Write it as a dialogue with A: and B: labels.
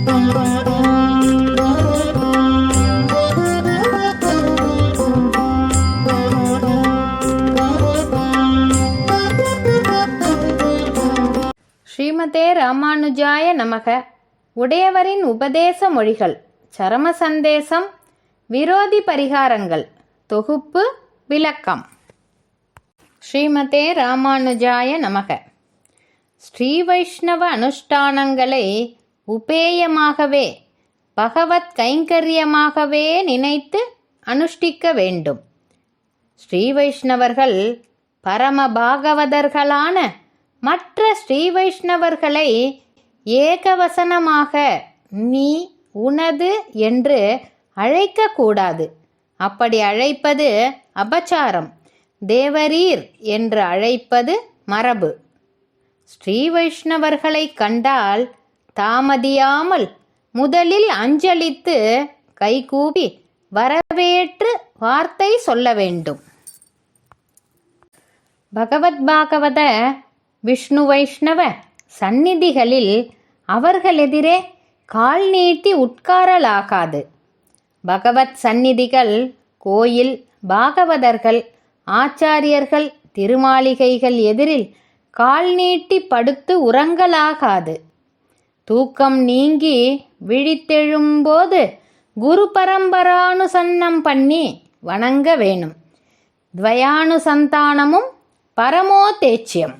A: ஸ்ரீமதே ராமானுஜாய நமக. உடையவரின் உபதேச மொழிகள் சரம சந்தேசம் விரோதி பரிகாரங்கள் தொகுப்பு விளக்கம். ஸ்ரீமதே ராமானுஜாய நமக. ஸ்ரீ வைஷ்ணவ அனுஷ்டானங்களை உபேயமாகவே பகவத் கைங்கரியமாகவே நினைத்து அனுஷ்டிக்க வேண்டும். ஸ்ரீ வைஷ்ணவர்கள் பரம பாகவதர்களான மற்ற ஸ்ரீ வைஷ்ணவர்களை ஏகவசனமாக நீ உனது என்று அழைக்கக்கூடாது. அப்படி அழைப்பது அபச்சாரம். தேவரீர் என்று அழைப்பது மரபு. ஸ்ரீ வைஷ்ணவர்களை கண்டால் தாமதியாமல் முதலில் அஞ்சலித்து கைகூப்பி வரவேற்று வார்த்தை சொல்ல வேண்டும். பகவத் பாகவத விஷ்ணு வைஷ்ணவ சந்நிதிகளில் அவர்களெதிரே கால் நீட்டி உட்காரலாகாது. பகவத் சந்நிதிகள் கோயில் பாகவதர்கள் ஆச்சாரியர்கள் திருமாளிகைகள் எதிரில் கால் நீட்டி படுத்து உறங்கலாகாது. தூக்கம் நீங்கி விழித்தெழும்போது குரு பரம்பரானுசன்னம் பண்ணி வணங்க வேணும். துவயானுசந்தானமும் பரமோ தேச்சியம்.